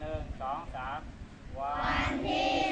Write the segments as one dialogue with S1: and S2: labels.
S1: หนึ่งสองสามวันที่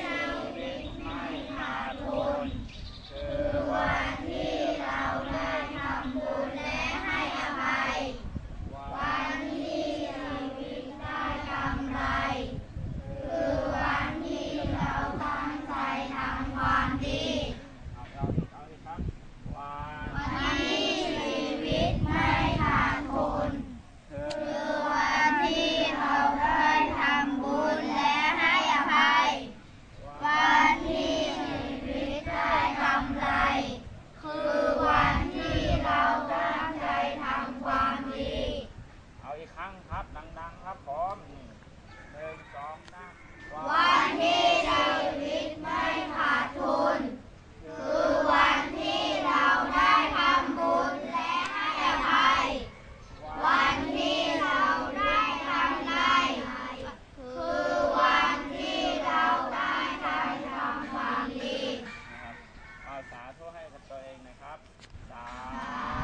S1: ครั้งครับ ดัง ๆ ครับพร้อมหนึ่งสองสาวัน
S2: ที่ชีวิตไม่ขาดทุน คือวันที่เราได้ทำบุญและให้อภัย
S1: วั
S2: นที่เราได้ทำได้คือวันที่เราได้ทำทำความดี
S1: นะครับสาธุให้กับตัวเองนะครับ สา